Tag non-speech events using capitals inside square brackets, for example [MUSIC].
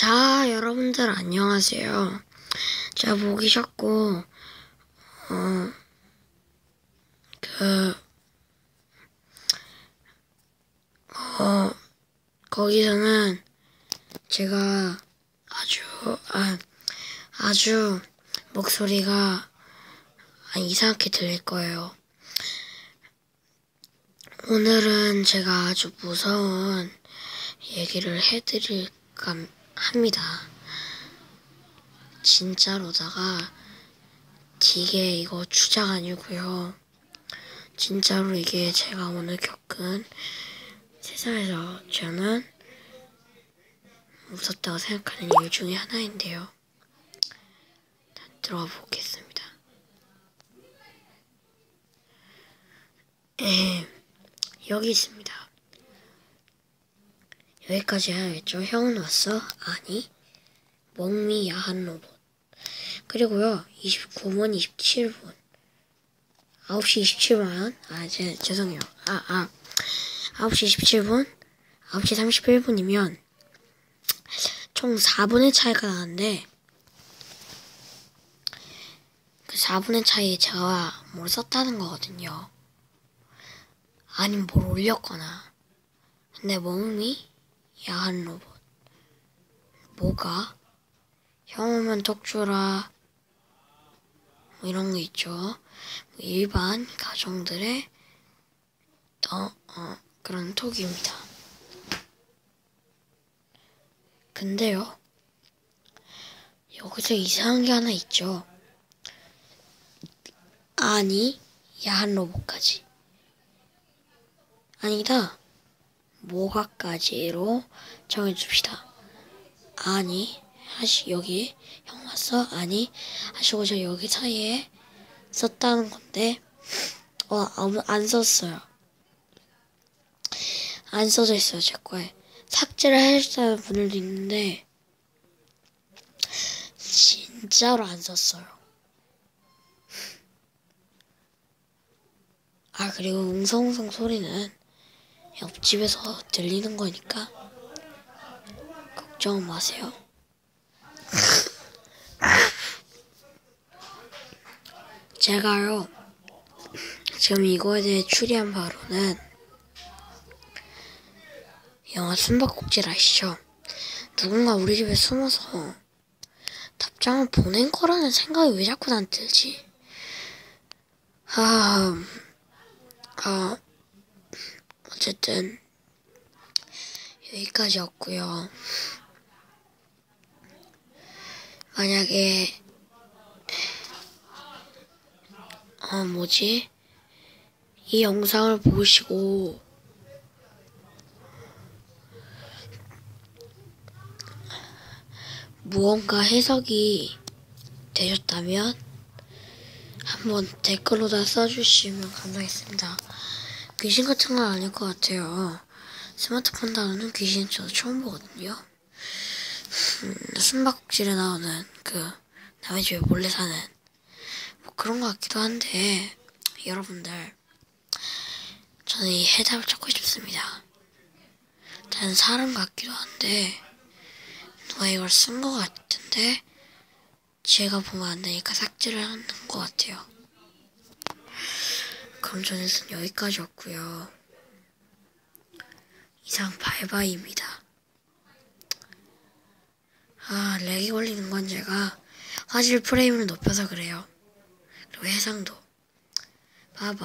자, 여러분들 안녕하세요. 제가 보기 셨고, 어, 그, 어, 거기서는 제가 아주, 아, 아주 목소리가 이상하게 들릴 거예요. 오늘은 제가 아주 무서운 얘기를 해드릴까 합니다. 진짜로다가 이게 이거 주작 아니고요. 진짜로 이게 제가 오늘 겪은 세상에서 저는 무섭다고 생각하는 이유 중에 하나인데요. 들어가 보겠습니다. 에, 여기 있습니다. 여기까지 해야겠죠? 형은 왔어? 아니. 멍미 야한 로봇. 그리고요, 29분, 27분. 9시 27분. 아, 제, 죄송해요. 아, 아. 9시 27분, 9시 31분이면 총 4분의 차이가 나는데 그 4분의 차이에 제가 뭘 썼다는 거거든요. 아니면 뭘 올렸거나. 근데 멍미 야한 로봇. 뭐가? 형 오면 톡 주라. 뭐 이런 거 있죠. 뭐 일반 가정들의 어, 어, 그런 톡입니다. 근데요. 여기서 이상한 게 하나 있죠. 아니, 야한 로봇까지. 아니다. 뭐가까지로 정해줍시다. 아니, 하시, 여기, 형 왔어? 아니, 하시고 저 여기 사이에 썼다는 건데, 어, 아무, 안 썼어요. 안 써져 있어요, 제 거에. 삭제를 하셨다는 분들도 있는데, 진짜로 안 썼어요. 아, 그리고 웅성웅성 소리는 옆집에서 들리는 거니까 걱정 마세요. [LAUGHS] 제가요, 지금 이거에 대해 추리한 바로는 영화 숨바꼭질 아시죠? 누군가 우리 집에 숨어서 답장을 보낸 거라는 생각이 왜 자꾸 난 들지? 아, 아, 어쨌든 여기까지였고요. 만약에 어 뭐지 이 영상을 보시고 무언가 해석이 되셨다면 한번 댓글로다 써주시면 감사하겠습니다. 귀신 같은 건 아닐 것 같아요. 스마트폰 다루는 귀신 저도 처음 보거든요. 음, 숨바꼭질에 나오는 그 남의 집에 몰래 사는 뭐 그런 것 같기도 한데 여러분들 저는 이 해답을 찾고 싶습니다. 저는 사람 같기도 한데 누가 이걸 쓴 것 같은데 제가 보면 안 되니까 삭제를 하는 것 같아요. 그럼 저는 여기까지였고요. 이상 바이바이입니다. 아, 렉이 걸리는 건 제가 화질 프레임을 높여서 그래요. 그리고 해상도. 바바.